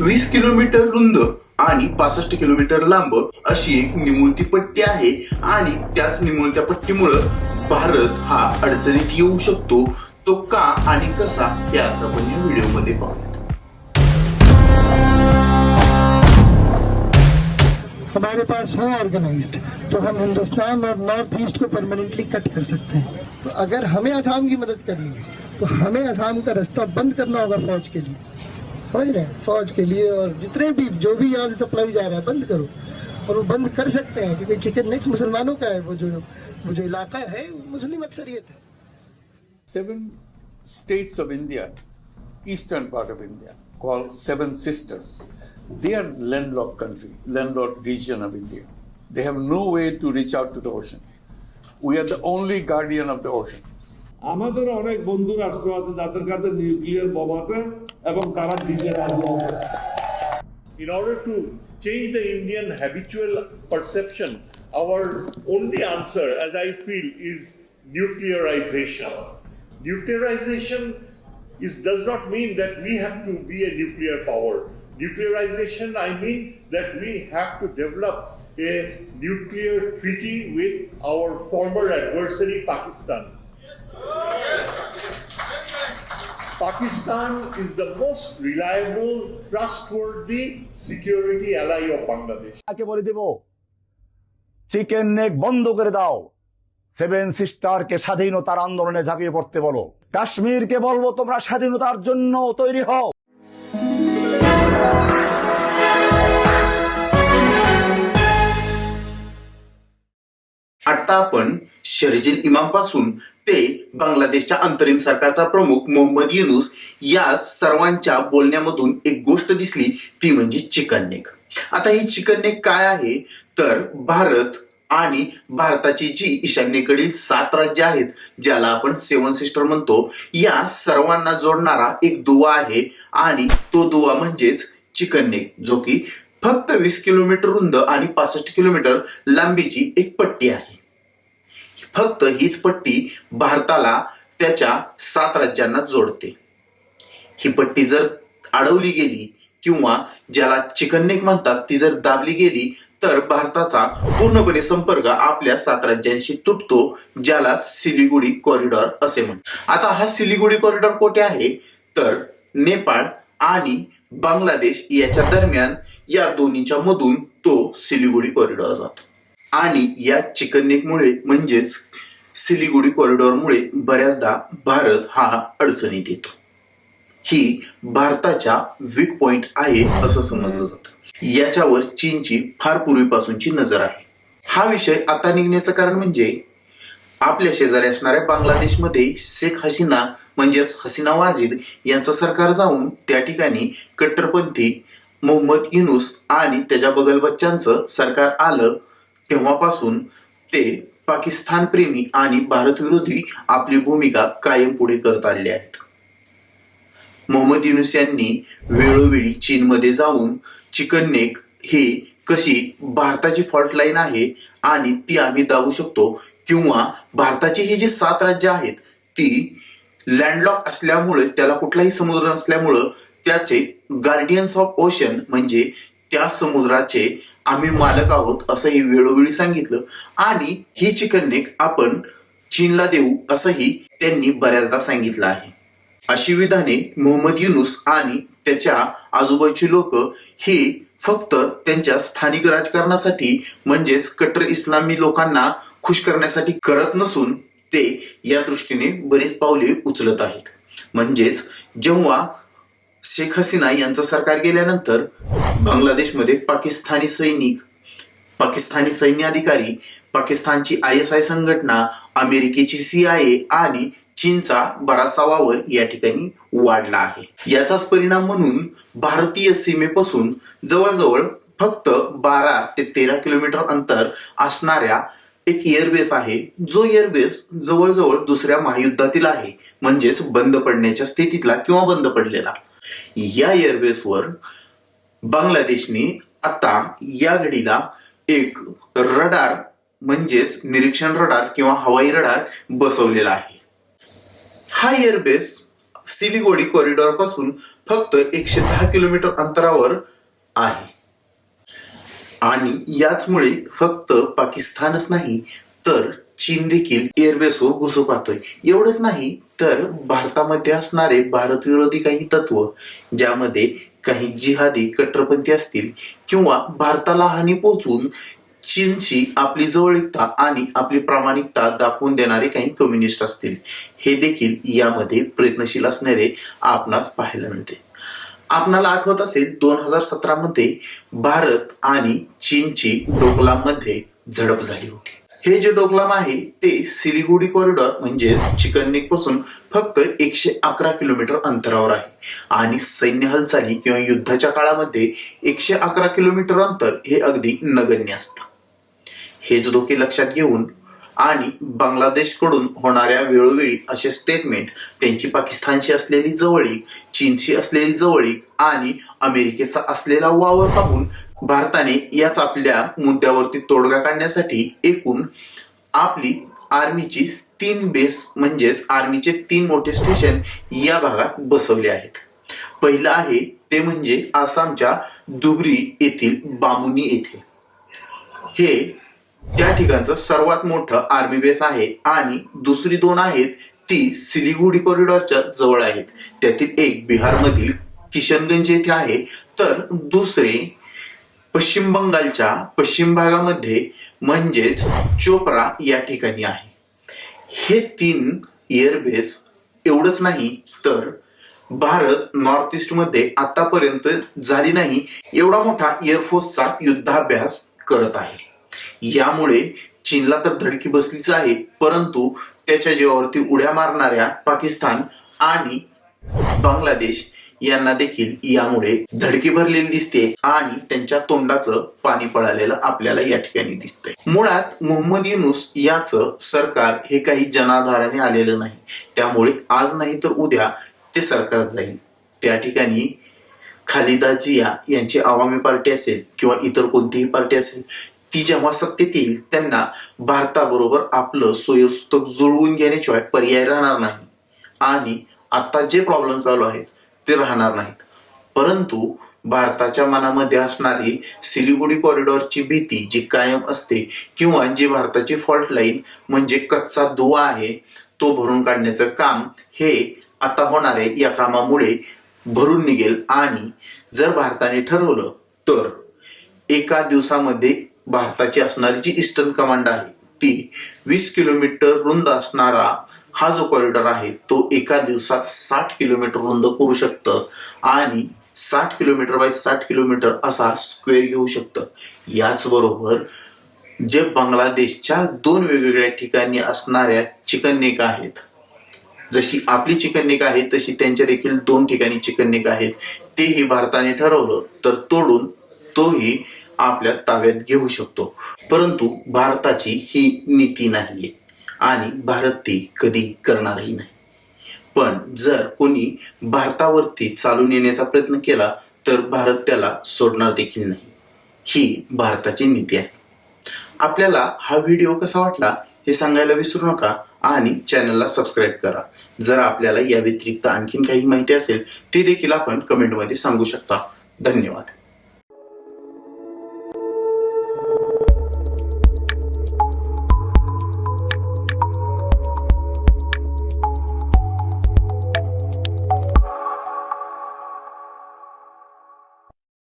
वीस किलोमीटर रुंद आणि पासष्ट किलोमीटर लांब अशी एक निमुळती पट्टी आहे. आणि त्याच निमुळत्या पट्टीमुळं भारत हा अडचणीत येऊ शकतो. तो का आणि कसा हे आता आपण या व्हिडिओमध्ये पाहूया हमारे पास है ऑर्गेनाइज्ड तो हम हिंदुस्तान और नॉर्थ ईस्ट को परमानेंटली कट कर सकते हैं। तो अगर हमें असम की मदद करनी है तो हमें असम का रास्ता बंद करना होगा फौज के लिए। समझ रहे हैं फौज के लिए और जितने भी जो भी यहाँ से सप्लाई जा रहा है बंद करो और वो बंद कर सकते हैं क्योंकि चिकन नेक्स्ट मुसलमानों का है वो जो वो जो इलाका है वो मुस्लिम अक्सरियत है seven states of India, eastern part of India, called Seven Sisters. They are landlocked country, landlocked region of India. They have no way to reach out to the ocean. We are the only guardian of the ocean. আমাদের অনেক বন্ধু রাষ্ট্র আছে যাদের কাছে nuclear bomb আছে এবং তারা দিতে রাজি আছে in order to change the Indian habitual perception, our only answer, as I feel, is nuclearization. Nuclearization is, does not mean that we have to be a nuclear power. Nuclearization, I mean that we have to develop a nuclear treaty with our former adversary, Pakistan. Pakistan is the most reliable, trustworthy security ally of Bangladesh. তাকে বলে দেব? Chicken neck বন্ধ করে দাও। Seven সিস্টারকে স্বাধীনতার আন্দোলনে ঝাঁপিয়ে পড়তে বলো। কাশ্মীরকে বলব তোমরা স্বাধীনতার জন্য তৈরি হও। आता आपण शर्जिल इमामपासून ते बांगलादेशच्या अंतरिम सरकारचा प्रमुख मोहम्मद युनुस या सर्वांच्या बोलण्यामधून एक गोष्ट दिसली ती म्हणजे चिकन नेक. आता ही चिकन नेक काय आहे? तर भारत आणि भारताची जी ईशान्येकडील सात राज्य आहेत ज्याला आपण सेवन सिस्टर म्हणतो या सर्वांना जोडणारा एक दुवा आहे आणि तो दुवा म्हणजेच चिकन नेक जो की फक्त वीस किलोमीटर रुंद आणि पासष्ट किलोमीटर लांबीची एक पट्टी आहे. फक्त हीच पट्टी भारताला त्याच्या सात राज्यांना जोडते. ही पट्टी जर अडवली गेली किंवा ज्याला चिकननेक म्हणतात ती जर दाबली गेली तर भारताचा पूर्णपणे संपर्क आपल्या सात राज्यांशी तुटतो ज्याला सिलिगुडी कॉरिडॉर असे म्हणतात. आता हा सिलिगुडी कॉरिडॉर कोठे आहे? तर नेपाळ आणि बांगलादेश याच्या दरम्यान या दोन्हीच्या मधून तो सिलिगुडी कॉरिडॉर जातो. आणि या चिकननेकमुळे म्हणजेच सिलिगुडी कॉरिडॉरमुळे बऱ्याचदा भारत हा अडचणीत येतो. ही भारताच्या वीक पॉइंट आहे असं समजलं जातं. याच्यावर चीनची फार पूर्वीपासूनची नजर आहे. हा विषय आता निघण्याचं कारण म्हणजे आपल्या शेजारी असणाऱ्या बांगलादेशमध्ये शेख हसीना म्हणजेच हसीना वाजिद यांचं सरकार जाऊन त्या ठिकाणी कट्टरपंथी मोहम्मद युनुस आणि त्याच्या बगलबच्च्यांचं सरकार आलं तेव्हापासून ते पाकिस्तान प्रेमी आणि भारत विरोधी आपली भूमिका कायम पुढे करत आले आहेत. मोहम्मद युनुस यांनी वेळोवेळी चीनमध्ये जाऊन चिकन नेक हे कशी भारताची फॉल्ट लाईन आहे आणि ती आम्ही दाबू शकतो किंवा भारताची ही जी सात राज्य आहेत ती लँडलॉक असल्यामुळे त्याला कुठलाही समुद्र नसल्यामुळं त्याचे गार्डियन्स ऑफ ओशन म्हणजे त्या समुद्राचे आम्ही मालक आहोत असंही वेळोवेळी सांगितलं. आणि ही चिकन नेक आपण चीनला देऊ असंही त्यांनी बऱ्याचदा सांगितलं आहे. अशी विधाने मोहम्मद युनुस आणि त्याच्या आजूबाजूची लोक ही फक्त त्यांच्या स्थानिक राजकारणासाठी म्हणजेच कट्टर इस्लामी लोकांना खुश करण्यासाठी करत नसून ते या दृष्टीने बरेच पावले उचलत आहेत. म्हणजेच जेव्हा शेख हसीना यांचं सरकार गेल्यानंतर बांगलादेशमध्ये पाकिस्तानी सैनिक पाकिस्तानी सैन्य अधिकारी पाकिस्तानची आय एस आय संघटना अमेरिकेची सी आय ए आणि चीनचा बराचसा वावर या ठिकाणी वाढला आहे. याचाच परिणाम म्हणून भारतीय सीमेपासून जवळजवळ फक्त बारा ते तेरा किलोमीटर अंतर असणाऱ्या एक एअरबेस आहे. जो एअरबेस जवळजवळ दुसऱ्या महायुद्धातील आहे. म्हणजेच बंद पडण्याच्या स्थितीतला किंवा बंद पडलेला. या एअरबेसवर बांगलादेशने आता या घडीला एक रडार म्हणजेच निरीक्षण रडार किंवा हवाई रडार बसवलेला आहे. हा एअरबेस सिलिगोडी कॉरिडॉरपासून फक्त एकशे दहा किलोमीटर अंतरावर आहे. आणि याचमुळे फक्त पाकिस्तानच नाही तर चीन देखील एअरबेसवर हो घुसू पाहतोय. एवढंच नाही तर भारतामध्ये असणारे भारत विरोधी काही तत्व ज्यामध्ये काही जिहादी कट्टरपंथी असतील किंवा भारताला हानी पोहोचवून चीनशी आपली जवळीकता आणि आपली प्रामाणिकता दाखवून देणारे काही कम्युनिस्ट असतील हे देखील यामध्ये प्रयत्नशील असणारे आपणास पाहायला मिळते. आपणाला आठवत असेल दोन हजार सतरा मध्ये भारत आणि चीनची डोकलाममध्ये झडप झाली होती. हे जे डोकलाम आहे ते सिलिगुडी कॉरिडॉर म्हणजेच चिकननेकपासून फक्त एकशे अकरा किलोमीटर अंतरावर आहे. आणि सैन्य हालचाली किंवा युद्धाच्या काळामध्ये एकशे अकरा किलोमीटर अंतर हे अगदी नगण्य असतं. हेच धोके लक्षात घेऊन आणि बांगलादेशकडून होणाऱ्या वेळोवेळी असे स्टेटमेंट त्यांची पाकिस्तानशी असलेली जवळीक चीनशी असलेली जवळीक आणि अमेरिकेचा असलेला वावर पाहून भारताने याच आपल्या मुद्द्यावरती तोडगा काढण्यासाठी एकूण आपली आर्मीची तीन बेस म्हणजेच आर्मीचे तीन मोठे स्टेशन या भागात बसवले आहेत. पहिलं आहे ते म्हणजे आसामच्या दुबरी येथील बामुनी येथे. हे त्या ठिकाणचं सर्वात मोठं आर्मी बेस आहे आणि दुसरी दोन आहेत ती सिलिगुडी कॉरिडॉरच्या जवळ आहेत. त्यातील एक बिहारमधील किशनगंज येथे आहे. तर दुसरे पश्चिम बंगालच्या पश्चिम भागामध्ये म्हणजेच चोपरा या ठिकाणी आहे. हे तीन एअरबेस एवढंच नाही तर भारत नॉर्थ ईस्टमध्ये आतापर्यंत झाली नाही एवढा मोठा एअरफोर्सचा युद्धाभ्यास करत आहे. यामुळे चीनला तर धडकी बसलीच आहे परंतु त्याच्या जीवावरती उड्या मारणाऱ्या पाकिस्तान आणि बांगलादेश यांना देखील यामुळे धडकी भरलेली दिसते आणि त्यांच्या तोंडाचं पाणी पळालेलं आपल्याला या ठिकाणी दिसतंय. मुळात मोहम्मद युनुस याचं सरकार हे काही जनाधाराने आलेलं नाही. त्यामुळे आज नाही तर उद्या ते सरकार जाईल. त्या ठिकाणी खालिदा जिया यांची आवामी पार्टी असेल किंवा इतर कोणतीही पार्टी असेल ती जेव्हा सत्तेत येईल त्यांना भारताबरोबर आपलं सोयस्तक जुळवून घेण्याशिवाय पर्याय राहणार नाही. आणि आता जे प्रॉब्लेम चालू आहेत ते राहणार नाहीत. परंतु भारताच्या मनामध्ये असणारी सिलिगुडी कॉरिडॉरची भीती जी कायम असते किंवा जी भारताची फॉल्ट लाईन म्हणजे कच्चा दुवा आहे तो भरून काढण्याचं काम हे आता होणारे या कामामुळे भरून निघेल. आणि जर भारताने ठरवलं तर एका दिवसामध्ये भारताची असणारी जी ईस्टर्न कमांड आहे ती वीस किलोमीटर रुंद असणारा हा जो कॉरिडॉर आहे तो एका दिवसात साठ किलोमीटर रुंद करू शकतं आणि साठ किलोमीटर बाय साठ किलोमीटर असा स्क्वेअर घेऊ शकतं. याचबरोबर जे बांगलादेशच्या दोन वेगवेगळ्या ठिकाणी असणाऱ्या चिकन नेक आहेत जशी आपली चिकन नेक आहे तशी त्यांच्या देखील दोन ठिकाणी चिकन नेक आहेत. तेही भारताने ठरवलं तर तोडून तोही आपल्या ताब्यात घेऊ शकतो. परंतु भारताची ही नीती नाहीये आणि भारत ती कधी करणारही नाही. पण जर कोणी भारतावरती चालून येण्याचा प्रयत्न केला तर भारत त्याला सोडणार देखील नाही. ही भारताची नीती आहे. आपल्याला हा व्हिडिओ कसा वाटला हे सांगायला विसरू नका आणि चॅनलला सबस्क्राईब करा. जर आपल्याला या व्यतिरिक्त आणखीन काही माहिती असेल ते देखील आपण कमेंटमध्ये सांगू शकता. धन्यवाद.